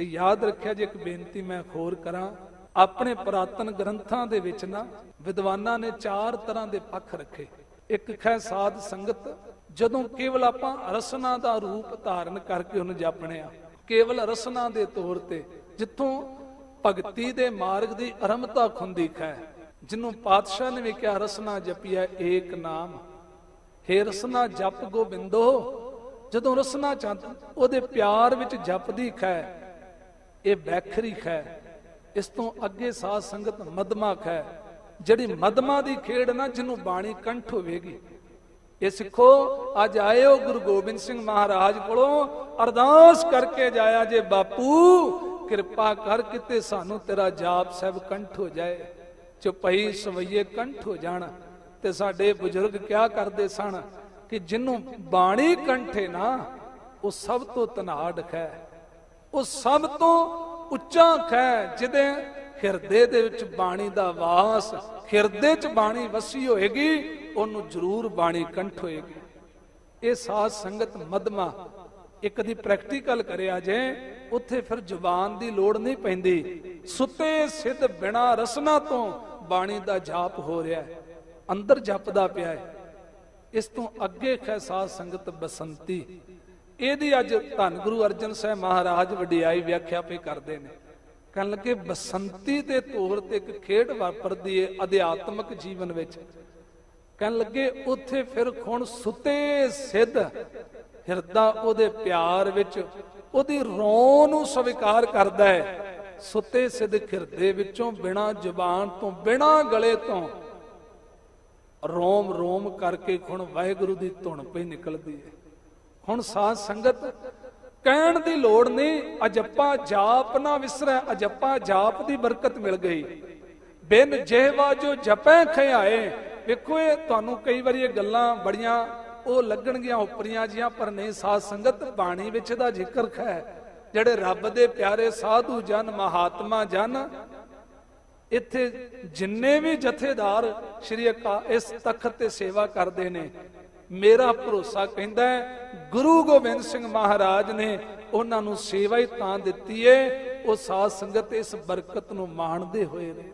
ਤੇ ਯਾਦ ਰੱਖਿਆ ਜੇ ਇੱਕ ਬੇਨਤੀ ਮੈਂ ਹੋਰ ਕਰਾਂ, ਆਪਣੇ ਪੁਰਾਤਨ ਗ੍ਰੰਥਾਂ ਦੇ ਵਿੱਚ ਨਾ ਵਿਦਵਾਨਾਂ ਨੇ ਚਾਰ ਤਰ੍ਹਾਂ ਦੇ ਪੱਖ ਰੱਖੇ। ਇੱਕ ਹੈ ਸਾਧ ਸੰਗਤ, ਜਦੋਂ ਕੇਵਲ ਆਪਾਂ ਰਸਨਾ ਦਾ ਰੂਪ ਧਾਰਨ ਕਰਕੇ ਉਹਨੂੰ ਜਾਪਣਿਆ ਕੇਵਲ ਰਸਨਾ ਦੇ ਤੌਰ ਤੇ ਜਿੱਥੋਂ ਭਗਤੀ ਦੇ ਮਾਰਗ ਦੀ ਅਰਮਤਾ ਖੁੰਦੀ ਖੈ ਜਿਹਨੂੰ ਪਾਤਸ਼ਾਹ ਨੇ ਵੀ ਕਿਹਾ, ਰਸਨਾ ਜਪਿਆ ਏਕ ਨਾਮ। ਹੇ ਰਸਨਾ ਜਪ ਗੋਬਿੰਦੋ, ਜਦੋਂ ਰਸਨਾ ਚੰਦ ਉਹਦੇ ਪਿਆਰ ਵਿੱਚ ਜਪਦੀ ਖੈ ਇਹ ਬੈਖਰੀ ਖੈ। ਇਸ ਤੋਂ ਅੱਗੇ ਸਾਧ ਸੰਗਤ ਮਦਮਾ ਖੈ। ਜਿਹੜੀ ਮਦਮਾ ਦੀ ਖੇਡ ਨਾ, ਜਿਹਨੂੰ ਬਾਣੀ ਕੰਠ ਹੋਵੇਗੀ। ਇਹ ਸਿੱਖੋ, ਅੱਜ ਆਏ ਹੋ ਗੁਰੂ ਗੋਬਿੰਦ ਸਿੰਘ ਮਹਾਰਾਜ ਕੋਲੋਂ, ਅਰਦਾਸ ਕਰਕੇ ਜਾਇਆ ਜੇ ਬਾਪੂ, ਕਿਰਪਾ ਕਰ ਕਿਤੇ ਸਾਨੂੰ ਤੇਰਾ ਜਾਪ ਸਾਹਿਬ ਕੰਠ ਹੋ ਜਾਏ। ਚੁਪਈ ਸਵਈਏ ਕੰਠ ਹੋ ਜਾਣ। ਤੇ ਸਾਡੇ ਬਜ਼ੁਰਗ ਕਿਆ ਕਰਦੇ ਸਨ ਕਿ ਜਿਹਨੂੰ ਬਾਣੀ ਕੰਠੇ ਨਾ, ਉਹ ਸਭ ਤੋਂ ਤਨਾੜ ਹੈ ਉਹ ਸਭ ਤੋਂ ਉੱਚਾ ਖੈ ਜਿਹਦੇ ਹਿਰਦੇ ਦੇ ਵਿੱਚ ਬਾਣੀ ਦਾ ਵਾਸ, ਹਿਰਦੇ 'ਚ ਬਾਣੀ ਵਸੀ ਹੋਏਗੀ, ਉਹਨੂੰ ਜ਼ਰੂਰ ਬਾਣੀ ਕੰਠ ਹੋਏਗੀ। ਇਹ ਸਾਧ ਸੰਗਤ ਮਦਮਾ, ਇੱਕ ਦੀ ਪ੍ਰੈਕਟੀਕਲ ਕਰਿਆ ਜੇ ਉੱਥੇ ਫਿਰ ਜ਼ੁਬਾਨ ਦੀ ਲੋੜ ਨਹੀਂ ਪੈਂਦੀ। ਸੁੱਤੇ ਸਿੱਧ ਬਿਨਾ ਰਸਨਾ ਤੋਂ ਬਾਣੀ ਦਾ ਜਾਪ ਹੋ ਰਿਹਾ ਹੈ। ਅੰਦਰ ਜਪਦਾ ਪਿਆ ਹੈ। ਇਸ ਤੋਂ ਅੱਗੇ ਖੈ ਸਾਧ ਸੰਗਤ ਬਸੰਤੀ। ਇਹਦੀ ਅੱਜ ਧੰਨ ਗੁਰੂ ਅਰਜਨ ਸਾਹਿਬ ਮਹਾਰਾਜ ਵਡਿਆਈ ਵਿਆਖਿਆ ਪੇ ਕਰਦੇ ਨੇ। ਕਹਿਣ ਲੱਗੇ ਬਸੰਤੀ ਦੇ ਤੌਰ ਤੇ ਇੱਕ ਖੇਡ ਵਾਪਰਦੀ ਏ ਅਧਿਆਤਮਕ ਜੀਵਨ ਵਿੱਚ। ਕਹਿਣ ਲੱਗੇ ਉੱਥੇ ਫਿਰ ਖੁਣ ਸੁੱਤੇ ਸਿੱਧ। ਹਿਰਦਾ ਉਹਦੇ ਪਿਆਰ ਵਿੱਚ, ਉਹਦੀ ਰੋਂ ਨੂੰ ਸਵੀਕਾਰ ਕਰਦਾ ਹੈ ਸੁੱਤੇ ਸਿੱਧ ਹਿਰਦੇ ਵਿੱਚੋਂ ਬਿਨਾ ਜ਼ੁਬਾਨ ਤੋਂ, ਬਿਨਾ ਗਲੇ ਤੋਂ ਰੋਮ ਰੋਮ ਕਰਕੇ ਖੁਣ ਵਾਹਿਗੁਰੂ ਦੀ ਧੁਨ ਪਈ ਨਿਕਲਦੀ ਹੈ ਹੁਣ ਸਾਧ ਸੰਗਤ ਕਹਿਣ ਦੀ ਲੋੜ ਨਹੀਂ, ਅਜੱਪਾ ਜਾਪ ਨਾ ਵਿਸਰੈ, ਅਜੱਪਾ ਜਾਪ ਦੀ ਬਰਕਤ ਮਿਲ ਗਈ। ਬਿਨ ਜਿਹਵਾ ਜੋ ਜਪੈ ਖਿਆਏ, ਵੇਖੋ ਇਹ ਤੁਹਾਨੂੰ ਕਈ ਵਾਰੀ ਇਹ ਗੱਲਾਂ ਬੜੀਆਂ ਉਹ ਲੱਗਣਗੀਆਂ, ਉਪਰੀਆਂ ਜੀਆਂ, ਪਰ ਨਹੀਂ, ਸਾਧ ਸੰਗਤ ਬਾਣੀ ਵਿੱਚ ਦਾ ਜ਼ਿਕਰ ਹੈ ਜਿਹੜੇ ਰੱਬ ਦੇ ਪਿਆਰੇ ਸਾਧੂ ਜਨ, ਮਹਾਤਮਾ ਜਨ, ਇੱਥੇ ਜਿੰਨੇ ਵੀ ਜਥੇਦਾਰ ਸ਼੍ਰੀ ਅਕਾ, ਇਸ ਤਖਤ ਤੇ ਸੇਵਾ ਕਰਦੇ ਨੇ ਮੇਰਾ ਭਰੋਸਾ ਕਹਿੰਦਾ ਗੁਰੂ ਗੋਬਿੰਦ ਸਿੰਘ ਮਹਾਰਾਜ ਨੇ ਉਹਨਾਂ ਨੂੰ ਸੇਵਾ ਹੀ ਤਾਂ ਦਿੱਤੀ ਏ, ਉਹ ਸਾਧ ਸੰਗਤ ਇਸ ਬਰਕਤ ਨੂੰ ਮਾਣਦੇ ਹੋਏ ਨੇ।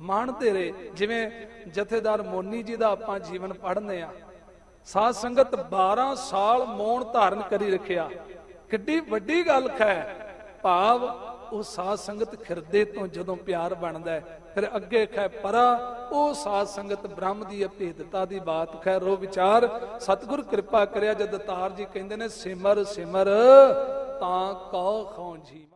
ਮਾਣਦੇ ਰਹੇ, ਜਿਵੇਂ ਜਥੇਦਾਰ ਮੋਨੀ ਜੀ ਦਾ ਆਪਾਂ ਜੀਵਨ ਪੜ੍ਹਨੇ ਆ। ਸਾਧ ਸੰਗਤ 12 ਸਾਲ ਮੌਨ ਧਾਰਨ ਕਰੀ ਰੱਖਿਆ। ਕਿੱਡੀ ਵੱਡੀ ਗੱਲ ਹੈ ਭਾਵ ਉਹ ਸਾਧ ਸੰਗਤ ਖਿਰਦੇ ਤੋਂ ਜਦੋਂ ਪਿਆਰ ਬਣਦਾ ਹੈ ਫਿਰ ਅੱਗੇ ਖੈ ਪਰਾ, ਉਹ ਸਾਧ ਸੰਗਤ ਬ੍ਰਹਮ ਦੀ ਅਭੇਦਤਾ ਦੀ ਬਾਤ ਖੈ। ਰੋ ਵਿਚਾਰ, ਸਤਿਗੁਰ ਕਿਰਪਾ ਕਰਿਆ, ਜਦ ਤਾਰ ਜੀ ਕਹਿੰਦੇ ਨੇ, ਸਿਮਰ ਸਿਮਰ, ਤਾਂ ਕਉ ਖੌ ਜੀ